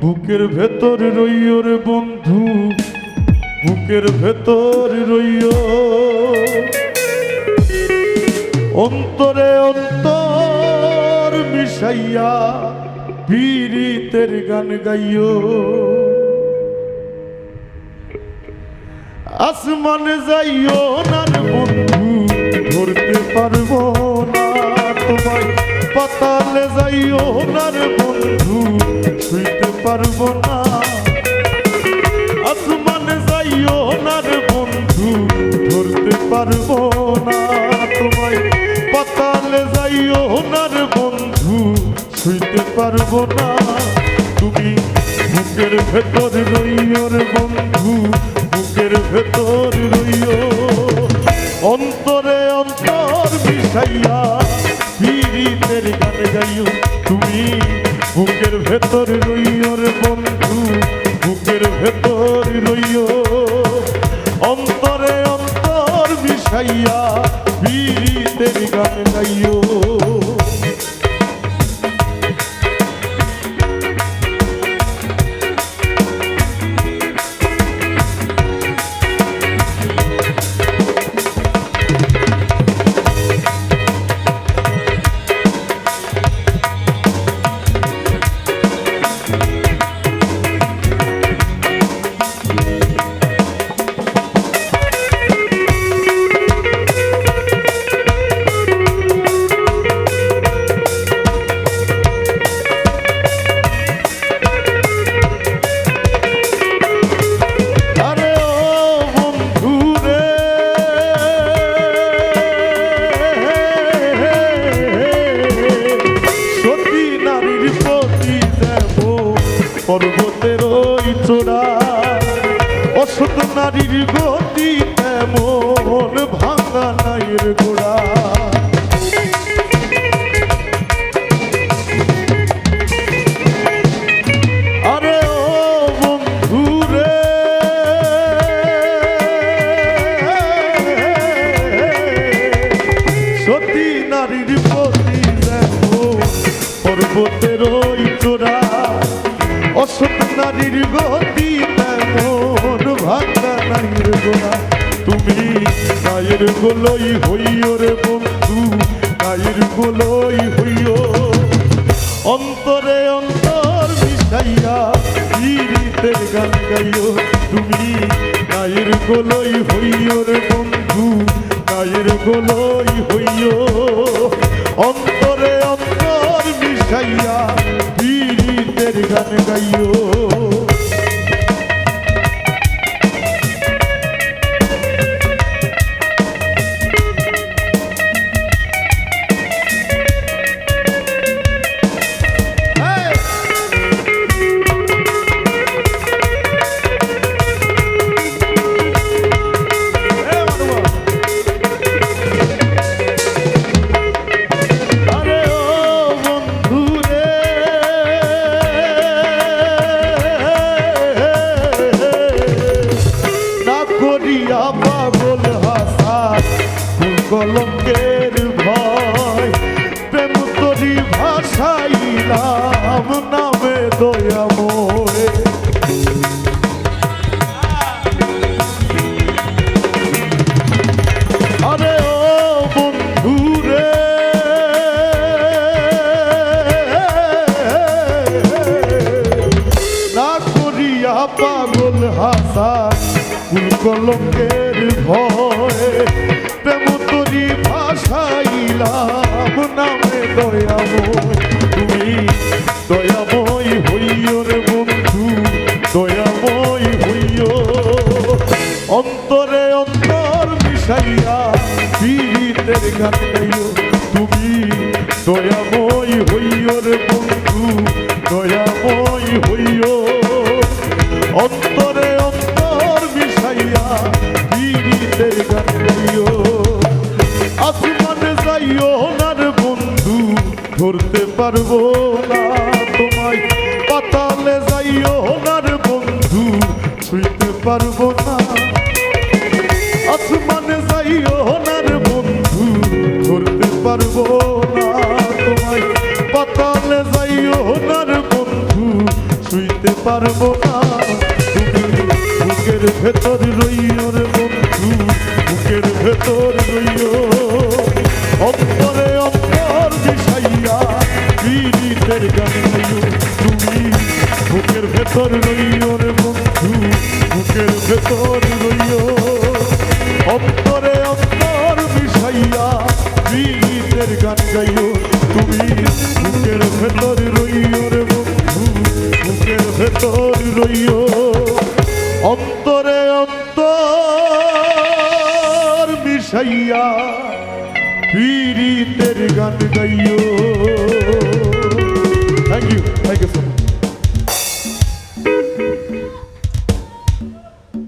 বুকের ভেতর রইও রে বন্ধু, বুকের ভেতর রইও অন্তরে অন্তর মিশাইয়া বীরিতের গান গাইও আসমানে যাইও না বন্ধু, ধরতে পারব না তোমায়। পাতালে যাইও না বন্ধু পারব না। আসমানে যাইও না রে বন্ধু, ধরতে পারব না তোমায়। পাতালে যাইও না রে বন্ধু, শুইতে পারব না। তুমি বুকের ভেতর রইও রে বন্ধু, বুকের ভেতর রইও। অন্তরে অন্তর মিশাইয়া পীড়িতের গান গাইও। ভেতর রইও রে বন্ধু বুকের ভেতর রইয় অন্তরে অন্তর মিশাইয়া বীরিতের গান গাইও। গতি তেমন ভাঙা নাইয়ের গোড়া। সতী নারীর প্রতি দেখো পর্বতের ওই চোরা অসত নারীর গতি তেমন ভাঙা নারীর গোড়া তুমি গায়ের গোলই হইও রে বন্ধু গায়ের গোলই হইও অন্তরে অন্তর মিশাইয়া, পীড়িতের গান গাইও। তুমি গায়ের গোলই হইও রে বন্ধু পাগল হাসা কুল কলঙ্কের ভয় প্রেম তরি ভাষাইলাম নামে দয়াময় তুমি, দয়াময় হইও রে বন্ধু, দয়াময় হইও। অন্তরে অন্তর মিশাইয়া পীড়িতের গান গাইও তুমি, দয়াময় হইও রে বন্ধু, দয়াময় হইও। অন্তর পারব না তোমায়। পাতালে যাইও না রে বন্ধু, ছুঁইতে পারব না। আসমানে যাইও না রে বন্ধু, ধরতে পারব না তোমায়। পাতালে যাইও না রে বন্ধু, ছুঁইতে পারব না। বুকের ভেতর রইও রে বন্ধু, বুকের ভেতর রইও। অন্তর ভেতর রইল রে বন্ধু বুকের ভেতর রইল অন্তরে অন্তর মিশাইয়া বীরের গান গাইও তুমি বুকের ভেতর রইল রে বন্ধু বুকের ভেতর রইল অন্তরে অন্তর মিশাইয়া বীরিতের গান গাইও Thank you. Thank you so much.